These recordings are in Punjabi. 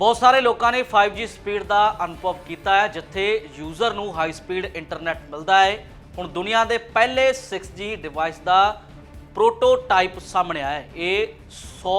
ਬਹੁਤ ਸਾਰੇ ਲੋਕਾਂ ਨੇ 5G ਸਪੀਡ ਦਾ ਅਨੁਭਵ ਕੀਤਾ ਹੈ, ਜਿੱਥੇ ਯੂਜ਼ਰ ਨੂੰ ਹਾਈ ਸਪੀਡ ਇੰਟਰਨੈਟ ਮਿਲਦਾ ਹੈ। ਹੁਣ ਦੁਨੀਆ ਦੇ ਪਹਿਲੇ 6G ਡਿਵਾਈਸ ਦਾ ਪ੍ਰੋਟੋਟਾਈਪ ਸਾਹਮਣੇ ਆਇਆ ਹੈ। ਇਹ 100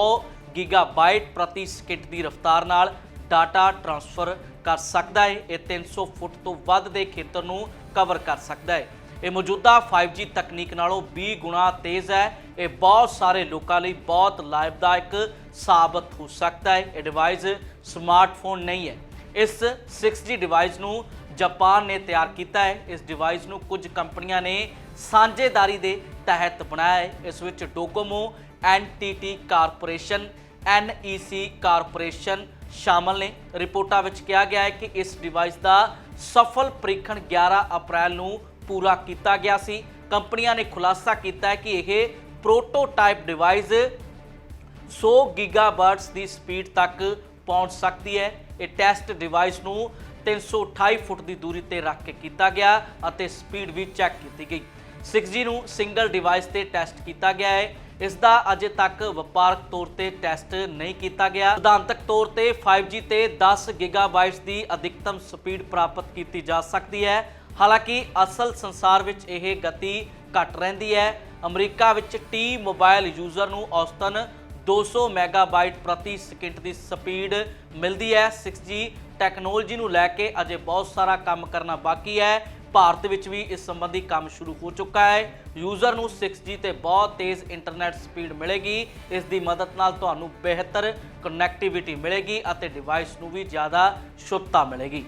ਗੀਗਾਬਾਈਟ ਪ੍ਰਤੀ ਸਕਿੰਟ ਦੀ ਰਫ਼ਤਾਰ ਨਾਲ ਡਾਟਾ ਟ੍ਰਾਂਸਫਰ ਕਰ ਸਕਦਾ ਹੈ। ਇਹ 300 ਫੁੱਟ ਤੋਂ ਵੱਧ ਦੇ ਖੇਤਰ ਨੂੰ ਕਵਰ ਕਰ ਸਕਦਾ ਹੈ। ਇਹ ਮੌਜੂਦਾ 5G ਤਕਨੀਕ ਨਾਲੋਂ 20 ਗੁਣਾ ਤੇਜ਼ ਹੈ। ਇਹ ਬਹੁਤ ਸਾਰੇ ਲੋਕਾਂ ਲਈ ਬਹੁਤ ਲਾਭਦਾਇਕ ਸਾਬਤ ਹੋ ਸਕਦਾ ਹੈ। ਇਹ ਡਿਵਾਈਸ ਸਮਾਰਟਫੋਨ ਨਹੀਂ ਹੈ। ਇਸ 6G ਡਿਵਾਈਸ ਨੂੰ ਜਾਪਾਨ ਨੇ ਤਿਆਰ ਕੀਤਾ ਹੈ। ਇਸ ਡਿਵਾਈਸ ਨੂੰ ਕੁਝ ਕੰਪਨੀਆਂ ਨੇ ਸਾਂਝੇਦਾਰੀ ਦੇ ਤਹਿਤ ਬਣਾਇਆ ਹੈ। ਇਸ ਵਿੱਚ Docomo NTT corporation NEC corporation ਸ਼ਾਮਲ ਨੇ। ਰਿਪੋਰਟਾਂ ਵਿੱਚ ਕਿਹਾ ਗਿਆ ਹੈ ਕਿ ਇਸ ਡਿਵਾਈਸ ਦਾ ਸਫਲ ਪ੍ਰੀਖਣ 11 ਅਪ੍ਰੈਲ ਨੂੰ ਪੂਰਾ ਕੀਤਾ ਗਿਆ ਸੀ। ਕੰਪਨੀਆਂ ਨੇ ਖੁਲਾਸਾ ਕੀਤਾ ਹੈ ਕਿ ਇਹ ਪ੍ਰੋਟੋਟਾਈਪ ਡਿਵਾਈਸ 100 ਗੀਗਾਬਰਟਸ ਦੀ ਸਪੀਡ ਤੱਕ ਪਹੁੰਚ ਸਕਦੀ ਹੈ। ਇਹ ਟੈਸਟ ਡਿਵਾਈਸ ਨੂੰ 328 ਫੁੱਟ ਦੀ ਦੂਰੀ ਤੇ ਰੱਖ ਕੇ ਕੀਤਾ ਗਿਆ ਅਤੇ ਸਪੀਡ ਵੀ ਚੈੱਕ ਕੀਤੀ ਗਈ। 6G ਨੂੰ ਸਿੰਗਲ ਡਿਵਾਈਸ ਤੇ ਟੈਸਟ ਕੀਤਾ ਗਿਆ ਹੈ। ਇਸ ਦਾ ਅਜੇ ਤੱਕ ਵਪਾਰਕ ਤੌਰ ਤੇ ਟੈਸਟ ਨਹੀਂ ਕੀਤਾ ਗਿਆ। ਸਿਧਾਂਤਕ ਤੌਰ ਤੇ 5G ਤੇ 10 ਗੀਗਾਬਾਈਟਸ ਦੀ ਅਧਿਕਤਮ ਸਪੀਡ ਪ੍ਰਾਪਤ ਕੀਤੀ ਜਾ ਸਕਦੀ ਹੈ। ਹਾਲਾਂਕਿ ਅਸਲ ਸੰਸਾਰ ਵਿੱਚ ਇਹ ਗਤੀ ਘੱਟ ਰਹਿੰਦੀ ਹੈ। ਅਮਰੀਕਾ ਵਿੱਚ ਟੀ ਮੋਬਾਈਲ ਯੂਜ਼ਰ ਨੂੰ ਔਸਤਨ 200 ਮੈਗਾਬਾਈਟ ਪ੍ਰਤੀ ਸਕਿੰਟ ਦੀ ਸਪੀਡ ਮਿਲਦੀ ਹੈ। 6G ਟੈਕਨੋਲੋਜੀ ਨੂੰ ਲੈ ਕੇ ਅਜੇ ਬਹੁਤ ਸਾਰਾ ਕੰਮ ਕਰਨਾ ਬਾਕੀ ਹੈ। ਭਾਰਤ ਵਿੱਚ ਵੀ ਇਸ ਸੰਬੰਧੀ ਕੰਮ ਸ਼ੁਰੂ ਹੋ ਚੁੱਕਾ ਹੈ। ਯੂਜ਼ਰ ਨੂੰ 6G ਤੇ ਬਹੁਤ ਤੇਜ਼ ਇੰਟਰਨੈਟ ਸਪੀਡ ਮਿਲੇਗੀ। ਇਸ ਦੀ ਮਦਦ ਨਾਲ ਤੁਹਾਨੂੰ ਬਿਹਤਰ ਕਨੈਕਟੀਵਿਟੀ ਮਿਲੇਗੀ ਅਤੇ ਡਿਵਾਈਸ ਨੂੰ ਵੀ ਜ਼ਿਆਦਾ ਸ਼ੁੱਧਤਾ ਮਿਲੇਗੀ।